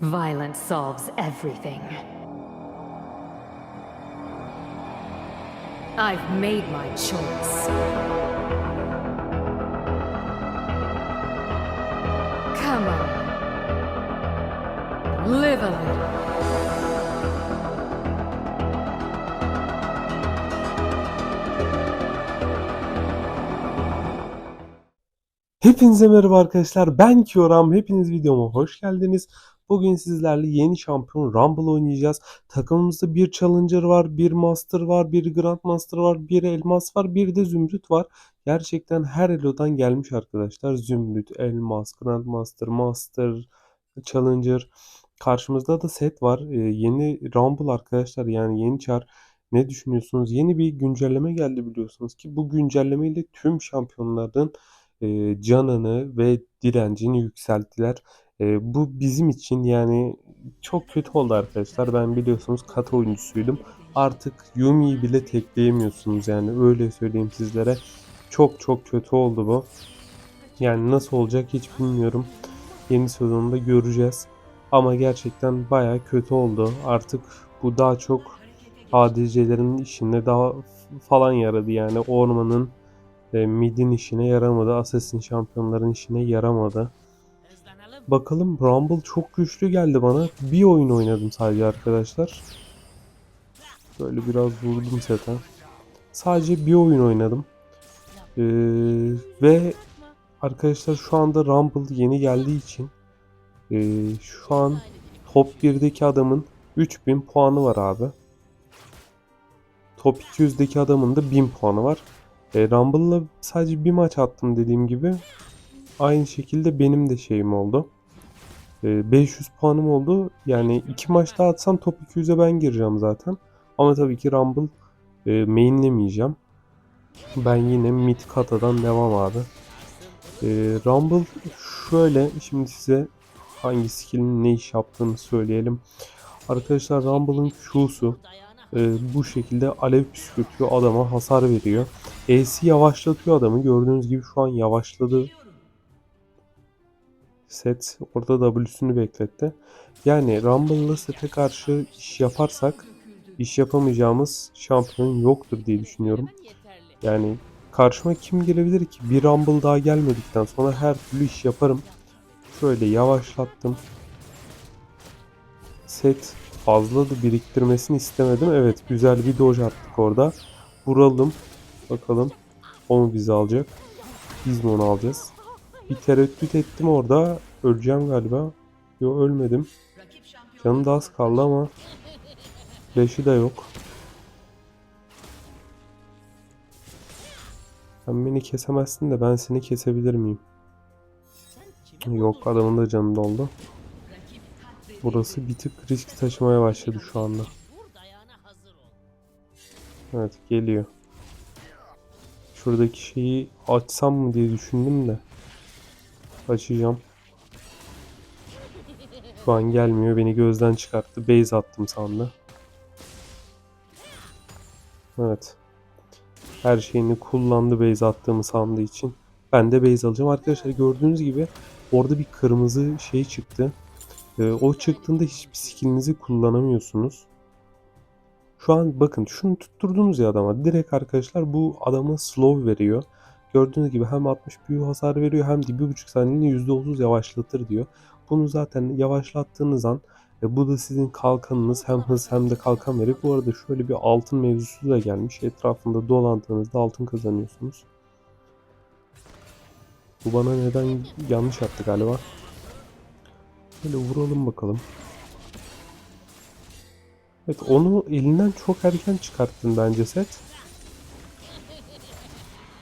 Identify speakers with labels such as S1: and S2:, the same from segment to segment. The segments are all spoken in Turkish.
S1: Violence solves everything. I've made my choice. Come on. Live a little.
S2: Hepinize merhaba arkadaşlar. Ben Kioram. Hepiniz videoma hoş geldiniz. Bugün sizlerle yeni şampiyon Rumble oynayacağız. Takımımızda bir Challenger var, bir Master var, bir Grandmaster var, bir Elmas var, bir de Zümrüt var. Gerçekten her elodan gelmiş arkadaşlar. Zümrüt, Elmas, Grandmaster, Master, Challenger. Karşımızda da set var. Ee, yeni Rumble arkadaşlar yani yeni çar. Ne düşünüyorsunuz? Yeni bir güncelleme geldi biliyorsunuz ki bu güncellemeyle tüm şampiyonların e, canını ve direncini yükselttiler. E, bu bizim için yani çok kötü oldu arkadaşlar. Ben biliyorsunuz kat oyuncusuydum. Artık Yumi'yi bile tekleyemiyorsunuz yani öyle söyleyeyim sizlere. Çok çok kötü oldu bu. Yani nasıl olacak hiç bilmiyorum. Yeni sezonda göreceğiz. Ama gerçekten baya kötü oldu. Artık bu daha çok ADC'lerin işine daha falan yaradı yani ormanın e, midin işine yaramadı. Assassin şampiyonların işine yaramadı. Bakalım Rumble çok güçlü geldi bana. Bir oyun oynadım sadece arkadaşlar. Böyle biraz vurdum sete. Sadece bir oyun oynadım. Ee, ve arkadaşlar şu anda Rumble yeni geldiği için e, şu an top 1'deki adamın 3000 puanı var abi. Top 200'deki adamın da 1000 puanı var. E, Rumble'la sadece bir maç attım dediğim gibi. Aynı şekilde benim de şeyim oldu. E, 500 puanım oldu. Yani iki maç daha atsam top 200'e ben gireceğim zaten. Ama tabii ki Rumble e, mainlemeyeceğim. Ben yine mid katadan devam abi. E, Rumble şöyle şimdi size hangi skill'in ne iş yaptığını söyleyelim. Arkadaşlar Rumble'ın Q'su e, bu şekilde alev püskürtüyor adama hasar veriyor. E'si yavaşlatıyor adamı. Gördüğünüz gibi şu an yavaşladı. Set orada W'sünü bekletti. Yani Rumble'lı sete karşı iş yaparsak iş yapamayacağımız şampiyon yoktur diye düşünüyorum. Yani karşıma kim gelebilir ki? Bir Rumble daha gelmedikten sonra her türlü iş yaparım. Şöyle yavaşlattım. Set fazla da biriktirmesini istemedim. Evet güzel bir dodge attık orada. Vuralım. Bakalım o mu bizi alacak? Biz mi onu alacağız? Bir tereddüt ettim orada. Öleceğim galiba. Yo ölmedim. Canım da az kaldı ama flash'ı da yok. Sen beni kesemezsin de ben seni kesebilir miyim? Yok adamın da canı doldu. Burası bir tık risk taşımaya başladı şu anda. Evet geliyor. Şuradaki şeyi açsam mı diye düşündüm de. Açacağım. Şu an gelmiyor. Beni gözden çıkarttı. Base attım sandı. Evet. Her şeyini kullandı base attığımı sandığı için. Ben de base alacağım. Arkadaşlar gördüğünüz gibi orada bir kırmızı şey çıktı. Ee, o çıktığında hiçbir skillinizi kullanamıyorsunuz. Şu an bakın şunu tutturdunuz ya adama. Direkt arkadaşlar bu adama slow veriyor. Gördüğünüz gibi hem 60 büyü hasar veriyor hem de 1.5 saniyede %30 yavaşlatır diyor. Bunu zaten yavaşlattığınız an e, bu da sizin kalkanınız hem hız hem de kalkan verir. Bu arada şöyle bir altın mevzusu da gelmiş. Etrafında dolandığınızda altın kazanıyorsunuz. Bu bana neden yanlış attı galiba. Böyle vuralım bakalım. Evet onu elinden çok erken çıkarttın bence set.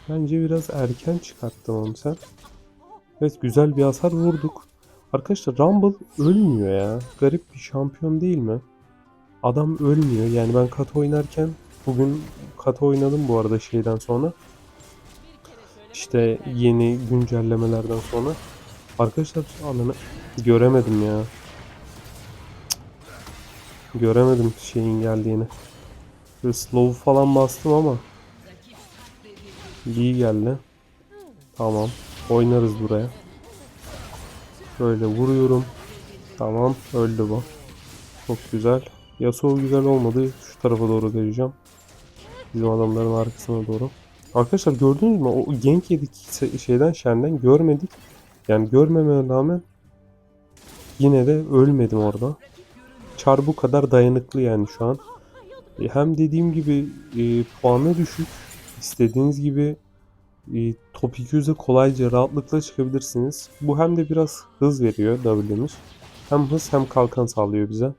S2: Bence biraz erken çıkarttın onu sen. Evet güzel bir hasar vurduk. Arkadaşlar Rumble ölmüyor ya. Garip bir şampiyon değil mi? Adam ölmüyor. Yani ben kata oynarken bugün kata oynadım bu arada şeyden sonra. İşte yeni güncellemelerden sonra. Arkadaşlar alanı göremedim ya. Göremedim şeyin geldiğini. Böyle slow falan bastım ama. İyi geldi. Tamam. Oynarız buraya. Böyle vuruyorum. Tamam öldü bu. Çok güzel. Yasuo güzel olmadı. Şu tarafa doğru vereceğim. Bizim adamların arkasına doğru. Arkadaşlar gördünüz mü? O gank yedik şeyden Shen'den görmedik. Yani görmememe rağmen yine de ölmedim orada. Char bu kadar dayanıklı yani şu an. E, Hem dediğim gibi e, puanı düşük. İstediğiniz gibi e, top 200'e kolayca rahatlıkla çıkabilirsiniz. Bu hem de biraz hız veriyor W'miz. Hem hız hem kalkan sağlıyor bize.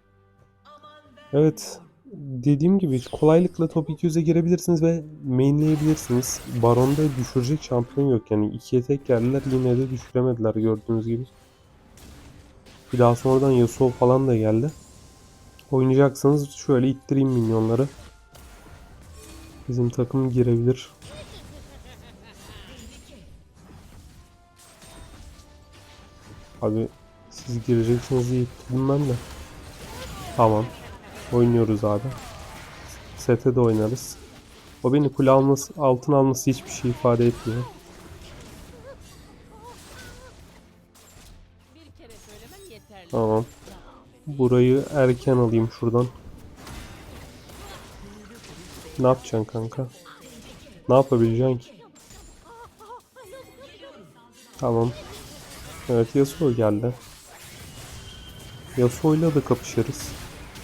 S2: Evet. Dediğim gibi kolaylıkla top 200'e girebilirsiniz ve mainleyebilirsiniz. Baron'da düşürecek şampiyon yok. Yani ikiye tek geldiler yine de düşüremediler gördüğünüz gibi. Bir daha sonradan Yasuo falan da geldi. Oynayacaksanız şöyle ittireyim minyonları. Bizim takım girebilir. Abi siz gireceksiniz diye ittirdim ben de. Tamam. Oynuyoruz abi. Sete de oynarız. O beni kule alması, altın alması hiçbir şey ifade etmiyor. Tamam. Burayı erken alayım şuradan. Ne yapacaksın kanka? Ne yapabileceksin ki? Tamam. Evet Yasuo geldi. Yasuo'yla da kapışırız.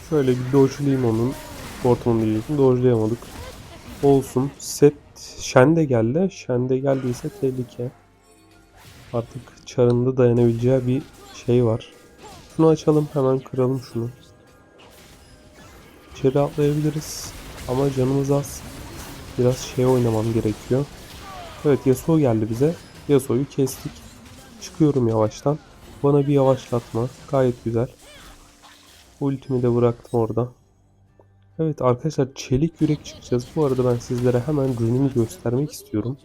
S2: Şöyle bir dodge'layayım onun. Ortamını diyecektim. Dodge'layamadık. Olsun. Set Shen de geldi. Shen de geldiyse tehlike. Artık çarında dayanabileceği bir şey var. Şunu açalım hemen kıralım şunu. İçeri atlayabiliriz. Ama canımız az. Biraz şey oynamam gerekiyor. Evet Yasuo geldi bize. Yasuo'yu kestik. Çıkıyorum yavaştan. Bana bir yavaşlatma. Gayet güzel. Ultimi de bıraktım orada. Evet arkadaşlar çelik yürek çıkacağız. Bu arada ben sizlere hemen rünümü göstermek istiyorum.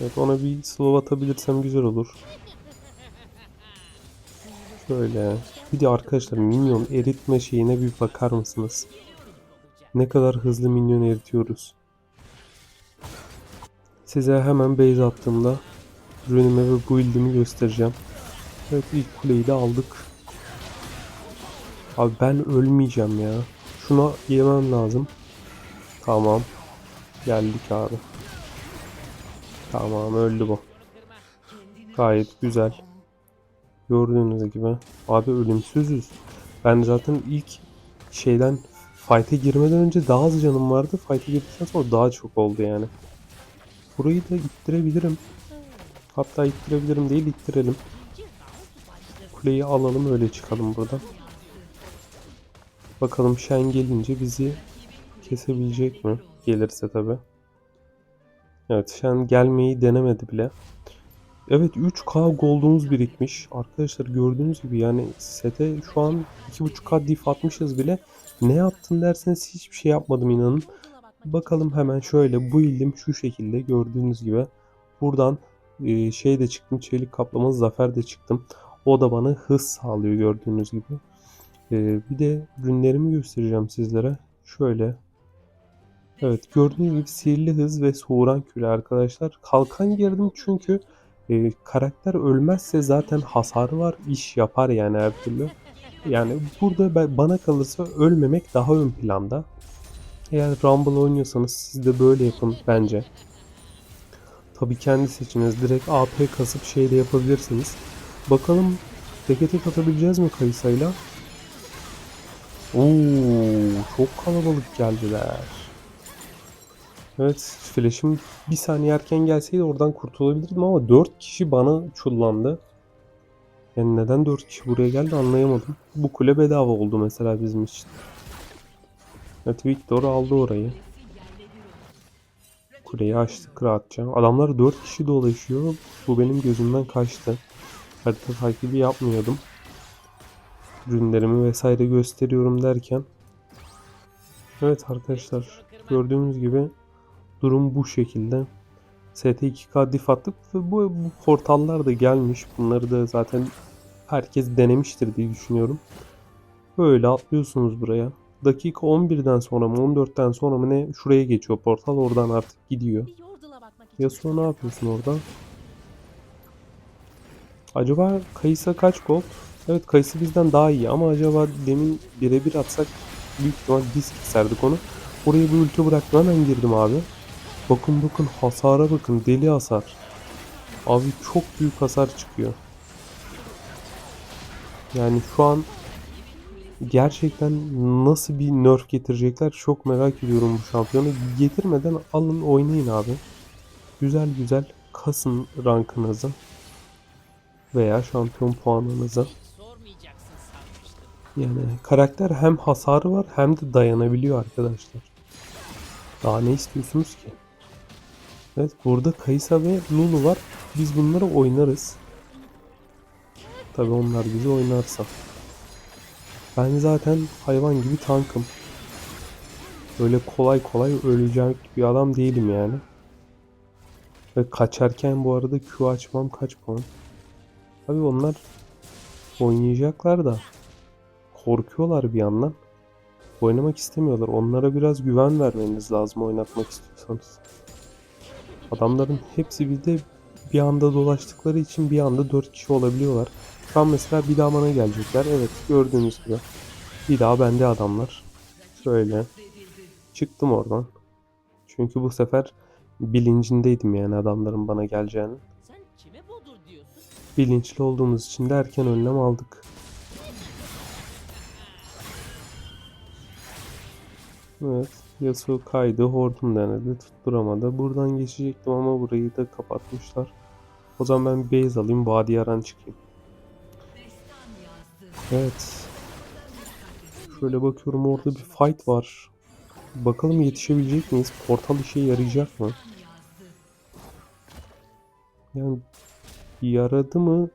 S2: Evet ona bir slow atabilirsem güzel olur. Şöyle. Bir de arkadaşlar minyon eritme şeyine bir bakar mısınız? Ne kadar hızlı minyon eritiyoruz. Size hemen base attığımda rünümü ve build'imi göstereceğim. Evet ilk kuleyi de aldık. Abi ben ölmeyeceğim ya. Şuna yemem lazım. Tamam. Geldik abi. Tamam öldü bu. Gayet güzel. Gördüğünüz gibi. Abi ölümsüzüz. Ben zaten ilk şeyden fight'e girmeden önce daha az canım vardı. Fight'e girdikten sonra daha çok oldu yani. Burayı da ittirebilirim. Hatta ittirebilirim değil ittirelim. Kuleyi alalım öyle çıkalım buradan. Bakalım Shen gelince bizi kesebilecek mi? Gelirse tabi. Evet Shen gelmeyi denemedi bile. Evet 3K gold'umuz birikmiş. Arkadaşlar gördüğünüz gibi yani sete şu an 2.5K diff atmışız bile. Ne yaptın derseniz hiçbir şey yapmadım inanın. Bakalım hemen şöyle bu ildim şu şekilde gördüğünüz gibi. Buradan e, şey de çıktım çelik kaplamalı zafer de çıktım. O da bana hız sağlıyor gördüğünüz gibi. E, bir de ürünlerimi göstereceğim sizlere. Şöyle. Evet gördüğünüz gibi sihirli hız ve soğuran küle arkadaşlar. Kalkan girdim çünkü e, karakter ölmezse zaten hasarı var. iş yapar yani her türlü. Yani burada bana kalırsa ölmemek daha ön planda. Eğer Rumble oynuyorsanız siz de böyle yapın bence. Tabi kendi seçiniz. Direkt AP kasıp şey de yapabilirsiniz. Bakalım teke tek atabileceğiz mi Kayısa'yla? Oo, çok kalabalık geldiler. Evet, flash'im bir saniye erken gelseydi oradan kurtulabilirdim ama 4 kişi bana çullandı. Yani neden 4 kişi buraya geldi anlayamadım. Bu kule bedava oldu mesela bizim için. Evet Victor aldı orayı. Kuleyi açtık rahatça. Adamlar 4 kişi dolaşıyor. Bu benim gözümden kaçtı. Harita takibi yapmıyordum. Ürünlerimi vesaire gösteriyorum derken. Evet arkadaşlar gördüğünüz gibi durum bu şekilde. ST2K diff attık ve bu, bu portallar da gelmiş. Bunları da zaten herkes denemiştir diye düşünüyorum. Böyle atlıyorsunuz buraya. Dakika 11'den sonra mı 14'ten sonra mı ne şuraya geçiyor portal oradan artık gidiyor.
S3: İçin
S2: Yasuo ne yapıyorsun orada? Acaba Kayısa kaç gol? Evet Kayısı bizden daha iyi ama acaba demin birebir atsak büyük ihtimal biz keserdik onu. Oraya bir ulti bıraktım hemen girdim abi. Bakın bakın hasara bakın deli hasar. Abi çok büyük hasar çıkıyor. Yani şu an gerçekten nasıl bir nerf getirecekler çok merak ediyorum bu şampiyonu. Getirmeden alın oynayın abi. Güzel güzel kasın rankınızı veya şampiyon puanınızı. Yani karakter hem hasarı var hem de dayanabiliyor arkadaşlar. Daha ne istiyorsunuz ki? Evet burada Kaysa ve Lulu var. Biz bunları oynarız. Tabi onlar bizi oynarsa. Ben zaten hayvan gibi tankım. Öyle kolay kolay ölecek bir adam değilim yani. Ve kaçarken bu arada Q açmam kaç puan? Tabi onlar oynayacaklar da korkuyorlar bir yandan. Oynamak istemiyorlar. Onlara biraz güven vermeniz lazım oynatmak istiyorsanız. Adamların hepsi bir de bir anda dolaştıkları için bir anda 4 kişi olabiliyorlar. Şu an mesela bir daha bana gelecekler. Evet gördüğünüz gibi. Bir daha bende adamlar. Şöyle. Çıktım oradan. Çünkü bu sefer bilincindeydim yani adamların bana geleceğini. Bilinçli olduğumuz için de erken önlem aldık. Evet. Yasuo kaydı. Hortum denedi. Tutturamadı. Buradan geçecektim ama burayı da kapatmışlar. O zaman ben base alayım. Vadi yaran çıkayım. Evet. Şöyle bakıyorum orada bir fight var. Bakalım yetişebilecek miyiz? Portal işe yarayacak mı? Yani yaradı mı?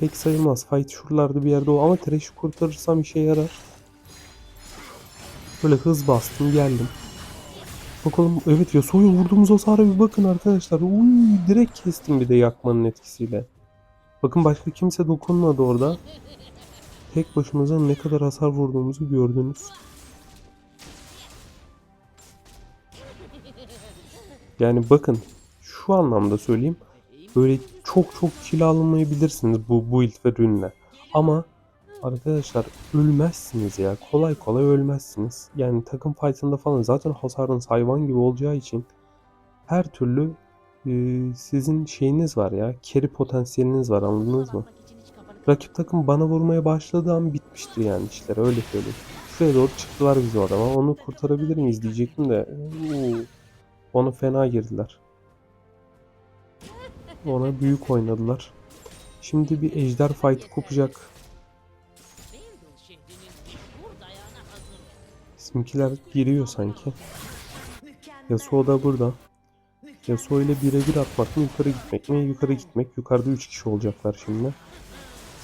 S2: Pek sayılmaz. Fight şuralarda bir yerde o ama Thresh'i kurtarırsam işe yarar. Böyle hız bastım geldim. Bakalım evet Yasuo'ya vurduğumuz hasara bir bakın arkadaşlar. Uy, direkt kestim bir de yakmanın etkisiyle. Bakın başka kimse dokunmadı orada. Tek başımıza ne kadar hasar vurduğumuzu gördünüz. Yani bakın şu anlamda söyleyeyim. Böyle çok çok kill almayabilirsiniz bu build ve rünle. Ama arkadaşlar ölmezsiniz ya. Kolay kolay ölmezsiniz. Yani takım fight'ında falan zaten hasarınız hayvan gibi olacağı için her türlü e, sizin şeyiniz var ya. Carry potansiyeliniz var anladınız mı? Rakip takım bana vurmaya başladığı an bitmiştir yani işler öyle söyleyeyim. Şuraya doğru çıktılar biz o adama. Onu kurtarabilir miyiz diyecektim de. Ona fena girdiler. Ona büyük oynadılar. Şimdi bir ejder fight kopacak. Bizimkiler giriyor sanki. Yasuo da burada. Yasuo ile birebir atmak mı yukarı gitmek mi? Yukarı gitmek. Yukarıda 3 kişi olacaklar şimdi.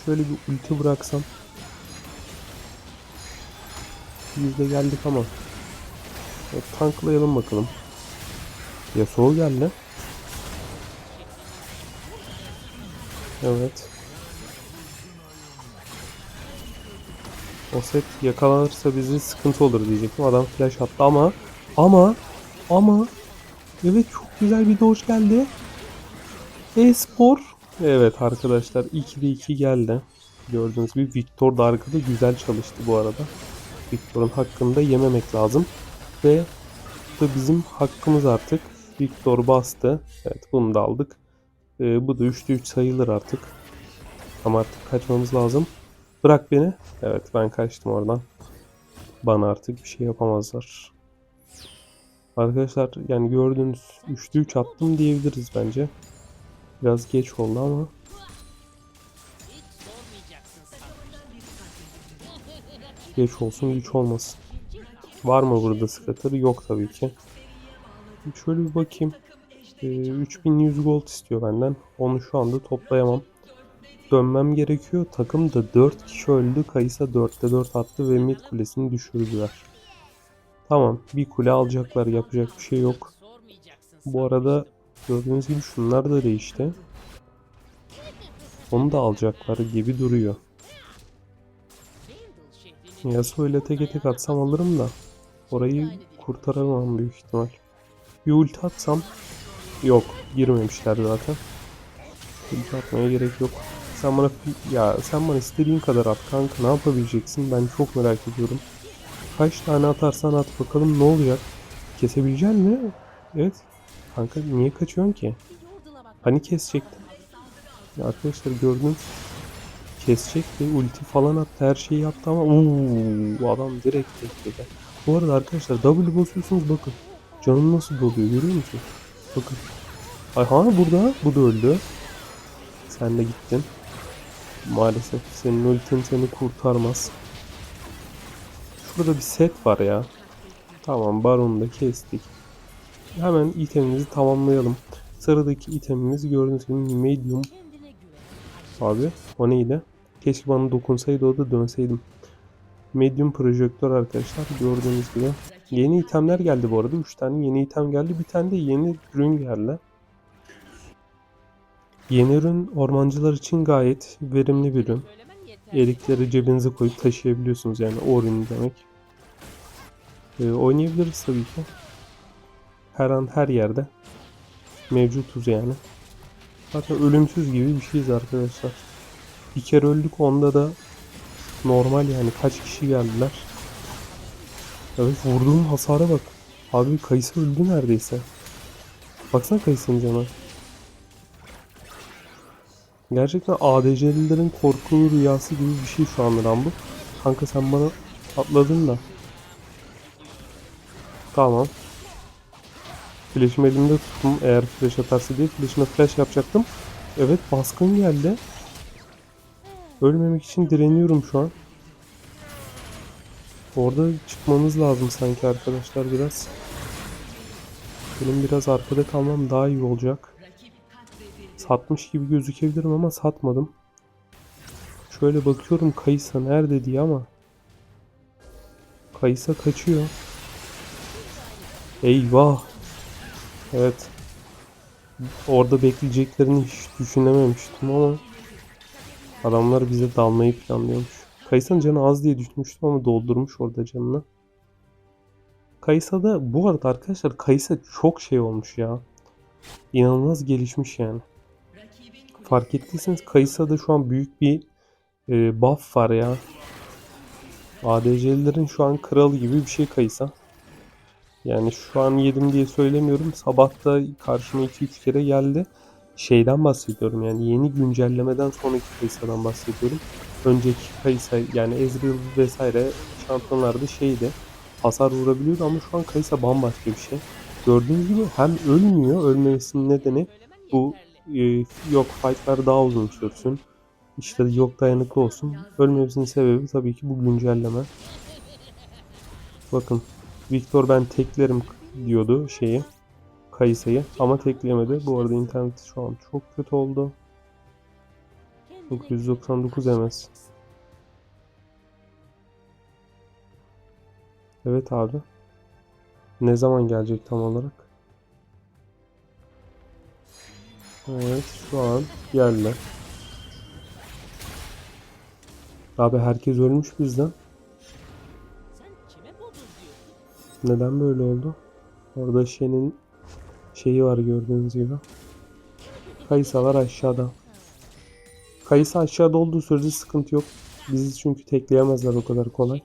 S2: Şöyle bir ulti bıraksam. Biz de geldik ama. Evet, tanklayalım bakalım. Yasuo geldi. Evet. O set yakalanırsa bizi sıkıntı olur diyecektim. Adam flash attı ama ama ama evet çok güzel bir dodge geldi. E-spor. Evet arkadaşlar 2'de 2 geldi. Gördüğünüz gibi Victor da arkada güzel çalıştı bu arada. Victor'un hakkını da yememek lazım. Ve bu da bizim hakkımız artık. Victor bastı. Evet bunu da aldık. Ee, bu da 3'te 3 sayılır artık. Ama artık kaçmamız lazım. Bırak beni. Evet ben kaçtım oradan. Bana artık bir şey yapamazlar. Arkadaşlar yani gördüğünüz 3'te 3 attım diyebiliriz bence. Biraz geç oldu ama. Geç olsun güç olmasın. Var mı burada scatter? Yok tabii ki. Şöyle bir bakayım. Ee, 3100 gold istiyor benden. Onu şu anda toplayamam. Dönmem gerekiyor. Takım da 4 kişi öldü. Kayısa 4'te 4 attı ve mid kulesini düşürdüler. Tamam bir kule alacaklar. Yapacak bir şey yok. Bu arada gördüğünüz gibi şunlar da değişti. Onu da alacaklar gibi duruyor. Yasuo ile tek tek atsam alırım da orayı kurtaramam büyük ihtimal. Bir ulti atsam yok girmemişler zaten. Ulti atmaya gerek yok. Sen bana ya sen bana istediğin kadar at kanka ne yapabileceksin ben çok merak ediyorum. Kaç tane atarsan at bakalım ne olacak. Kesebilecek mi? Evet. Kanka niye kaçıyorsun ki? Hani kesecektin? Ya arkadaşlar gördünüz. Kesecekti. Ulti falan attı. Her şeyi yaptı ama uuu adam direkt tekledi. Bu arada arkadaşlar W basıyorsunuz bakın. Canım nasıl doluyor görüyor musun? Bakın. Ay ha burada. Bu da öldü. Sen de gittin. Maalesef senin ultin seni kurtarmaz. Şurada bir set var ya. Tamam baronu da kestik. Hemen itemimizi tamamlayalım. Sıradaki itemimiz gördüğünüz gibi medium. Abi o neydi? Keşke bana dokunsaydı o da dönseydim. Medium projektör arkadaşlar gördüğünüz gibi. Yeni itemler geldi bu arada. 3 tane yeni item geldi. Bir tane de yeni ürün geldi. Yeni ürün ormancılar için gayet verimli bir ürün. Erikleri cebinize koyup taşıyabiliyorsunuz yani o ürün demek. Ee, oynayabiliriz tabii ki. Her an her yerde mevcutuz yani. Zaten ölümsüz gibi bir şeyiz arkadaşlar. Bir kere öldük onda da normal yani kaç kişi geldiler. Evet vurduğum hasara bak. Abi Kayısı öldü neredeyse. Baksana Kayısı'nın canına. Gerçekten ADC'lilerin korkulu rüyası gibi bir şey şu an Rambo. Kanka sen bana atladın da. Tamam. Flash'ımı elimde tuttum eğer flash atarsa diye. Flash'ına flash yapacaktım. Evet baskın geldi. Ölmemek için direniyorum şu an. Orada çıkmamız lazım sanki arkadaşlar biraz. Benim biraz arkada kalmam daha iyi olacak. Satmış gibi gözükebilirim ama satmadım. Şöyle bakıyorum Kayısa nerede diye ama. Kayısa kaçıyor. Eyvah. Evet. Orada bekleyeceklerini hiç düşünememiştim ama adamlar bize dalmayı planlıyormuş. Kayısa'nın canı az diye düşünmüştüm ama doldurmuş orada canını. Kayısa'da bu arada arkadaşlar Kayısa çok şey olmuş ya. İnanılmaz gelişmiş yani. Fark ettiyseniz Kayısa'da şu an büyük bir e, buff var ya. ADC'lilerin şu an kralı gibi bir şey Kayısa. Yani şu an yedim diye söylemiyorum. Sabah da karşıma 2-3 kere geldi. Şeyden bahsediyorum yani yeni güncellemeden sonraki Kayısa'dan bahsediyorum. Önceki Kayısa yani Ezreal vesaire şampiyonlarda şeydi. Hasar vurabiliyordu ama şu an Kayısa bambaşka bir şey. Gördüğünüz gibi hem ölmüyor. Ölmemesinin nedeni bu. E, yok fightlar daha uzun sürsün. İşte yok dayanıklı olsun. Ölmemesinin sebebi tabii ki bu güncelleme. Bakın Victor ben teklerim diyordu şeyi. Kayısayı ama tekleyemedi. Bu arada internet şu an çok kötü oldu. 999 MS. Evet abi. Ne zaman gelecek tam olarak? Evet şu an geldi. Abi herkes ölmüş bizden. Neden böyle oldu? Orada Shen'in şeyi var gördüğünüz gibi. Kayısalar aşağıda. Kayısı aşağıda olduğu sürece sıkıntı yok. Bizi çünkü tekleyemezler o kadar kolay.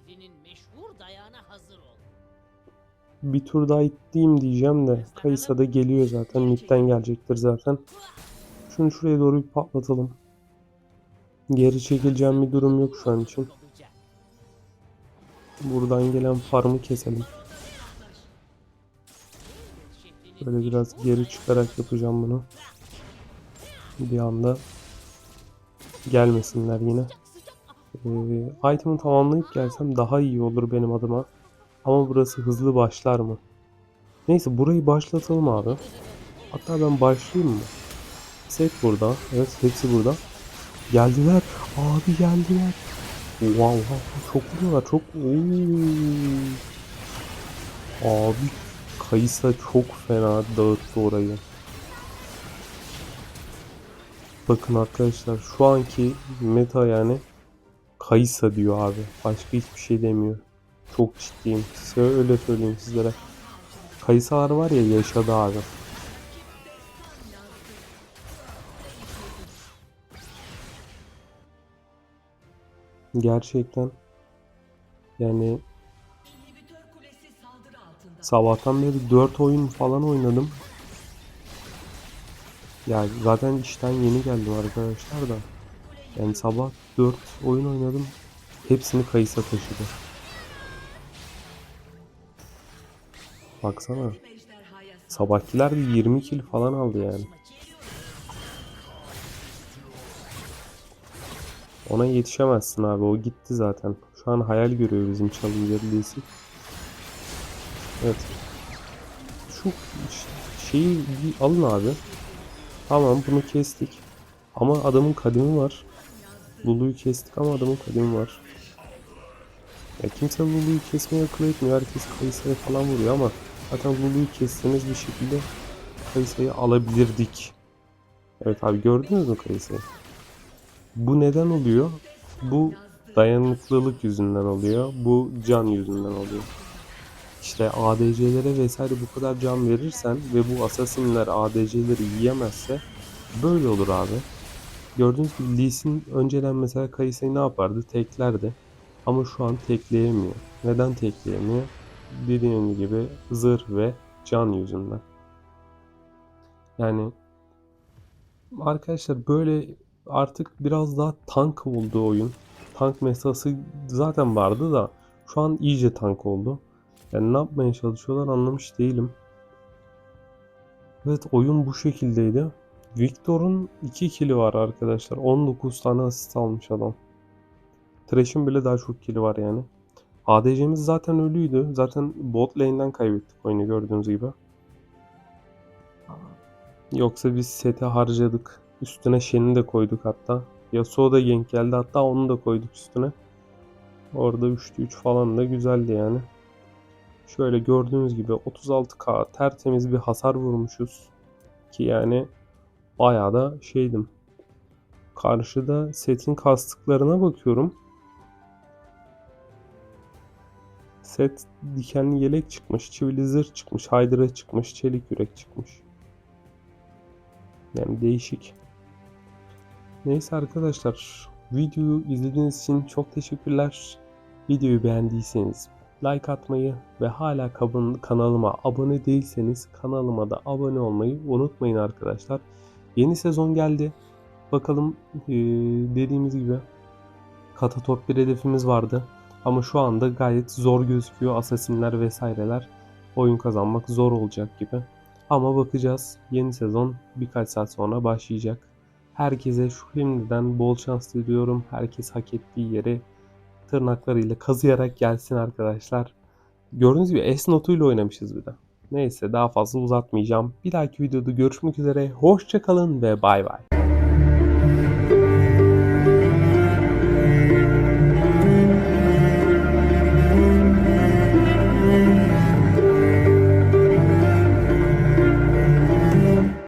S2: Bir tur daha ittiğim diyeceğim de Kayısa da geliyor zaten. Mid'den gelecektir zaten. Şunu şuraya doğru bir patlatalım. Geri çekileceğim bir durum yok şu an için. Buradan gelen farmı keselim. Böyle biraz geri çıkarak yapacağım bunu. Bir anda gelmesinler yine. Ee, item'ı tamamlayıp gelsem daha iyi olur benim adıma. Ama burası hızlı başlar mı? Neyse burayı başlatalım abi. Hatta ben başlayayım mı? Set burada. Evet hepsi burada. Geldiler. Abi geldiler. Wow, wow çok vuruyorlar çok. Oo. Abi Kayısa çok fena dağıttı orayı. Bakın arkadaşlar şu anki meta yani Kayısa diyor abi. Başka hiçbir şey demiyor. Çok ciddiyim. Size öyle söyleyeyim sizlere. Kayısı ağrı var ya yaşadı abi. Gerçekten yani sabahtan beri 4 oyun falan oynadım. Yani zaten işten yeni geldim arkadaşlar da. Yani sabah 4 oyun oynadım. Hepsini kayısa taşıdı. Baksana. Sabahkiler de 20 kill falan aldı yani. Ona yetişemezsin abi. O gitti zaten. Şu an hayal görüyor bizim Challenger Lee'si. Evet. Şu şeyi bir alın abi. Tamam bunu kestik. Ama adamın kademi var. Lulu'yu kestik ama adamın kademi var. Ya kimse Lulu'yu kesmeye akıl etmiyor. Herkes Kayısı'ya falan vuruyor ama zaten Lulu'yu kestiğimiz bir şekilde Kayısı'yı alabilirdik. Evet abi gördünüz mü Kayısı'yı? Bu neden oluyor? Bu dayanıklılık yüzünden oluyor. Bu can yüzünden oluyor. İşte ADC'lere vesaire bu kadar can verirsen ve bu asasinler ADC'leri yiyemezse böyle olur abi. Gördüğünüz gibi Lee Sin önceden mesela Kayse'yi ne yapardı? Teklerdi. Ama şu an tekleyemiyor. Neden tekleyemiyor? Dediğim gibi zırh ve can yüzünden. Yani arkadaşlar böyle artık biraz daha tank oldu oyun. Tank mesası zaten vardı da şu an iyice tank oldu. Yani ne yapmaya çalışıyorlar anlamış değilim. Evet oyun bu şekildeydi. Victor'un 2 kili var arkadaşlar. 19 tane asist almış adam. Thresh'in bile daha çok kili var yani. ADC'miz zaten ölüydü. Zaten bot lane'den kaybettik oyunu gördüğünüz gibi. Yoksa biz seti harcadık. Üstüne Shen'i de koyduk hatta. Yasuo da gank geldi hatta onu da koyduk üstüne. Orada 3'te 3 falan da güzeldi yani. Şöyle gördüğünüz gibi 36k tertemiz bir hasar vurmuşuz. Ki yani bayağı da şeydim. Karşıda setin kastıklarına bakıyorum. Set dikenli yelek çıkmış, çivili zırh çıkmış, haydra çıkmış, çelik yürek çıkmış. Yani değişik. Neyse arkadaşlar, videoyu izlediğiniz için çok teşekkürler. Videoyu beğendiyseniz like atmayı ve hala kanalıma abone değilseniz kanalıma da abone olmayı unutmayın arkadaşlar. Yeni sezon geldi. Bakalım dediğimiz gibi kata top bir hedefimiz vardı. Ama şu anda gayet zor gözüküyor. Asasinler vesaireler oyun kazanmak zor olacak gibi. Ama bakacağız. Yeni sezon birkaç saat sonra başlayacak. Herkese şu şimdiden bol şans diliyorum. Herkes hak ettiği yeri tırnaklarıyla kazıyarak gelsin arkadaşlar. Gördüğünüz gibi S notuyla oynamışız bir de. Neyse daha fazla uzatmayacağım. Bir dahaki videoda görüşmek üzere. Hoşçakalın ve bay bay.